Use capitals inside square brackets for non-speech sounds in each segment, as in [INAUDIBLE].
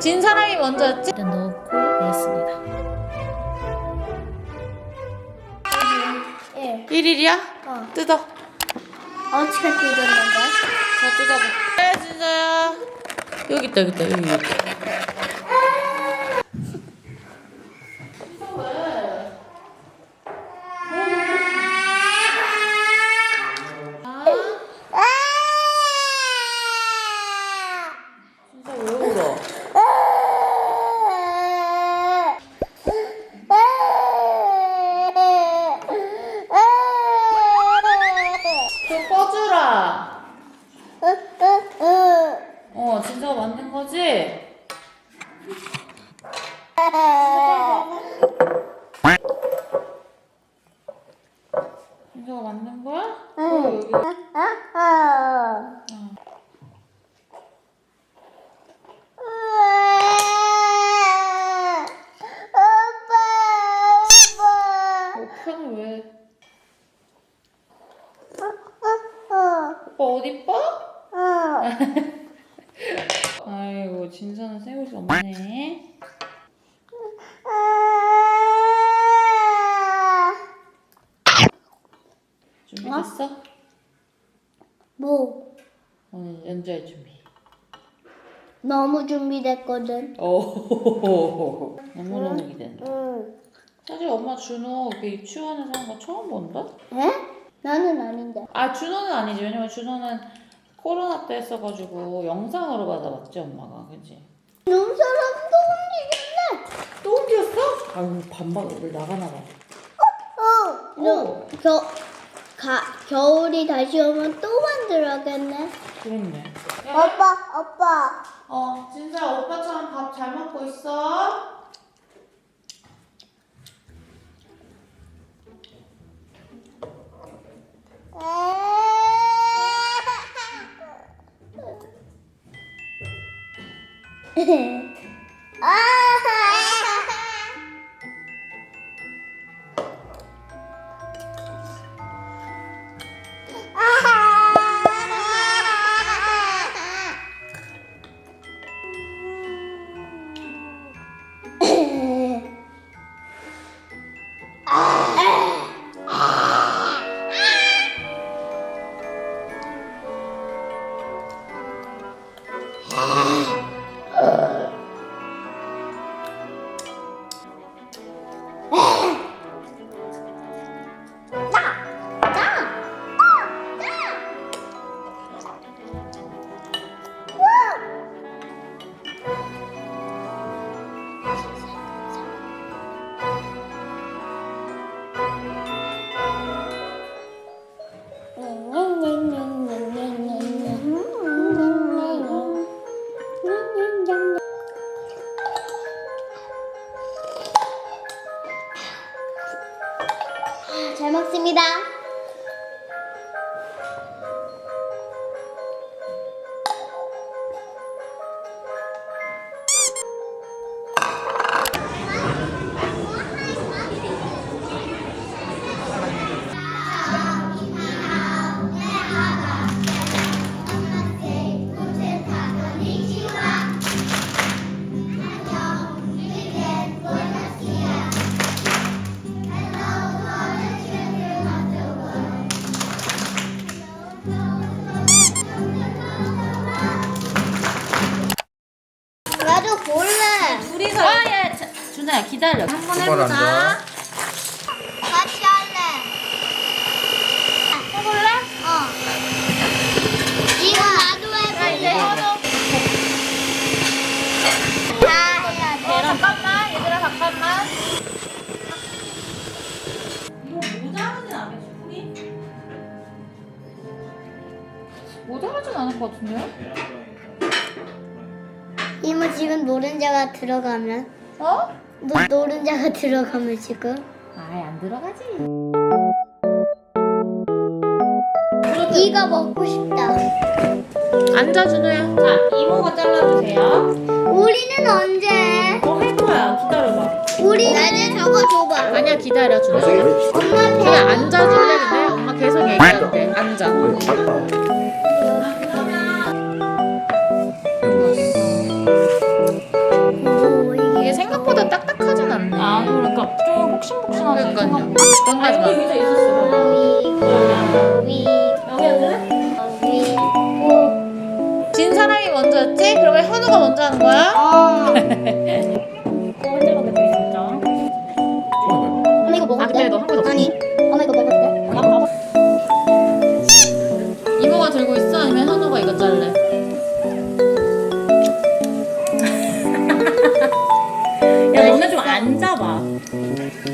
진 사람이 먼저였지? 일단 넣고 냈습니다. 1. 1일이야? 어. 뜯어. 어떻게 뜯었는데? 자, 뜯어봐. 네, 진짜야. 여기 있다, 여기 있다, 여기 있다. 진짜 왜 울어? 좀 꺼주라. 어, 진짜가 만든 거지? 진짜가 만든 거야? 어, 여기. 어, 편을 왜? 오빠 옷 이뻐? 아이고, 진서는 새 옷이 없네. 준비됐어? 뭐? 오늘 연주할 준비. 너무 준비됐거든. 오, 너무너무 기대된다. 응. 사실 엄마 준호 이렇게 하는 거 처음 본다? 에? 나는 아닌데. 아, 준호는 아니지. 왜냐면 준호는 코로나 때 했어가지고 영상으로 받아봤지, 엄마가. 그치? 눈 사람도 움직였네. 또 옮겼어? 아유, 반박을 나가나 봐. 어. 너, 겨, 가, 겨울이 다시 오면 또 만들어야겠네. 그렇네. 오빠, 오빠. 어, 진짜 오빠처럼 밥 잘 먹고 있어? [LAUGHS] Aha! 잘 먹습니다. 기다려. 한번 한번 해보자. 앉아. 같이 할래. 해볼래? 어. 이거 나도 해볼래. 다 해야 돼. 어, 잠깐만, 얘들아, 잠깐만. 이거 모자라진 않겠지, 우리? 모자라진 않을 것 같은데요? 이모 지금 노른자가 들어가면 어? 노, 노른자가 들어가면 지금 아예 안 들어가지. 이거 먹고 싶다. 앉아, 준호야. 자, 이모가 잘라주세요. 우리는 언제? 뭐할 거야? 기다려봐. 우리 나는 저거 줘봐. 아니야, 기다려, 준호. 엄마 그냥 앉아 줄래, 근데? 엄마 계속 돼. 앉아. 그러니까요. 그런 거 하지 마. 진 사람이 먼저였지? 그러면 현우가 먼저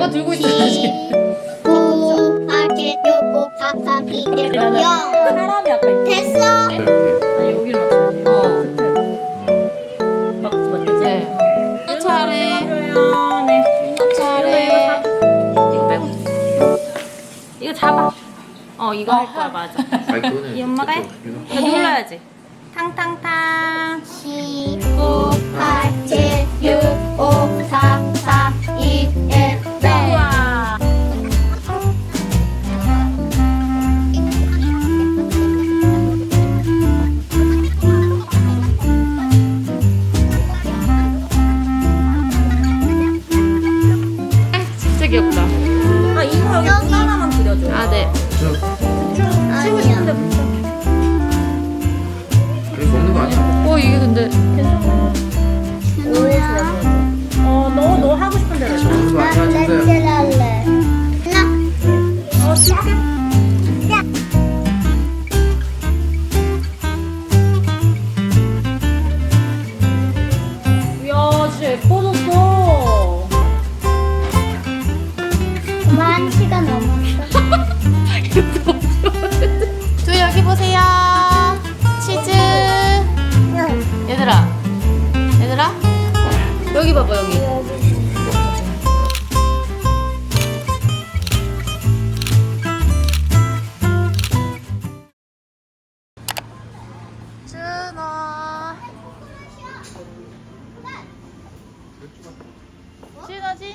이거 들고 있어야지. 9 8 7 6 5 4 3 2 1 0 사람이 아까 있 됐어 아 여기를 맞춰야지. 어. 맞겠지? 네. 차례. 네. 차례. 이거 빼고. 이거 잡아. 어 이거 할 거야 맞아. 아니 이 엄마가 해? 이거 눌러야지. 탕탕탕. 10 9 8 7 6 5 4 3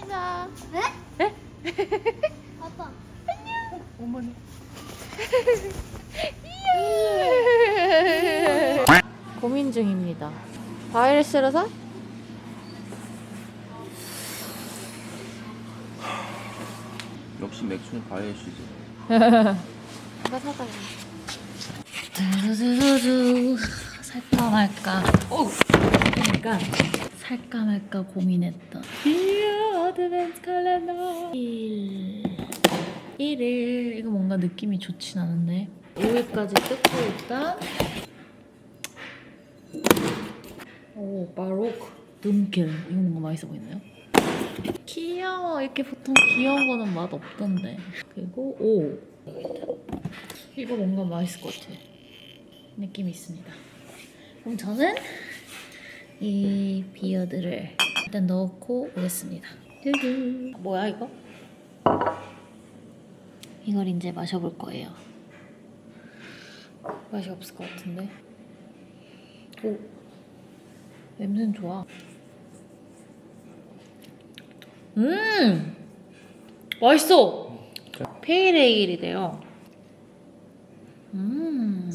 준아, 진짜. 네? 아빠 어머니. [LAUGHS] 고민 중입니다. 과일 싫어서? 역시 맥주는 바이오시즈 [LAUGHS] 이거 사다. 두두두두 살까 말까. 오. 그러니까 살까 말까 고민했던. 어드벤트 칼렌더. 1 1일 이거 뭔가 느낌이 좋진 않은데. 5일까지 뜯고 일단. 오 바로크 눈길 이거 뭔가 맛있어 보이나요? 귀여워 이렇게 보통 귀여운 거는 맛 없던데 그리고 오 이거 뭔가 맛있을 것 같아. 느낌이 있습니다. 그럼 저는 이 비어드를 일단 넣고 오겠습니다. 두두. 뭐야 이거? 이걸 이제 마셔볼 거예요. 맛이 없을 것 같은데. 오, 냄새는 좋아. 음, 맛있어. 페이레일이래요. 음.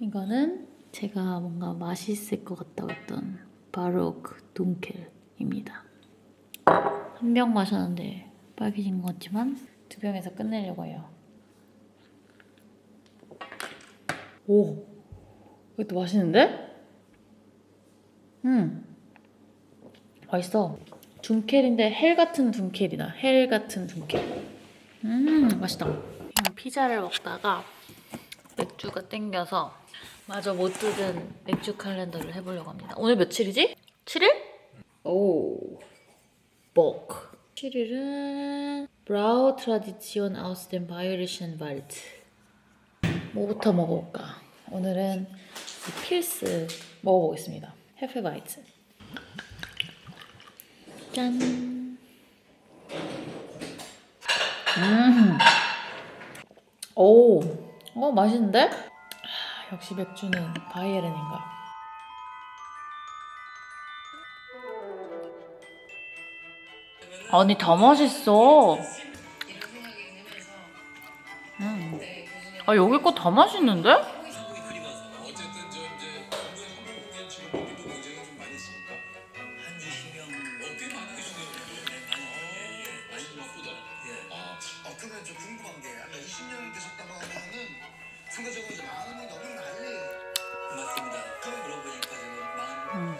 이거는 제가 뭔가 맛있을 것 같다고 했던 바로크 둥켈입니다. 한 병 마셨는데 빨개진 것 같지만 두 병에서 끝내려고 해요. 오, 이것도 맛있는데? 음, 맛있어. 둥켈인데 헬 같은 둥켈이다. 헬 같은 둥켈. 음, 맛있다. 그냥 피자를 먹다가 맥주가 땡겨서 마저 못 뜯은 맥주 칼렌더를 해보려고 합니다. 오늘 며칠이지? 7일? 오, 복. 7일은 브라우 트라디치온 아우스 덴 바이오리션 발트. 뭐부터 먹어볼까? 오늘은 이 필스 먹어보겠습니다. 헤페바이트. 짠. 음. 오, 어 맛있는데? 아, 역시 맥주는 바이에른인가. 아니 더 맛있어. 음. 아 여기 거 더 맛있는데? 음.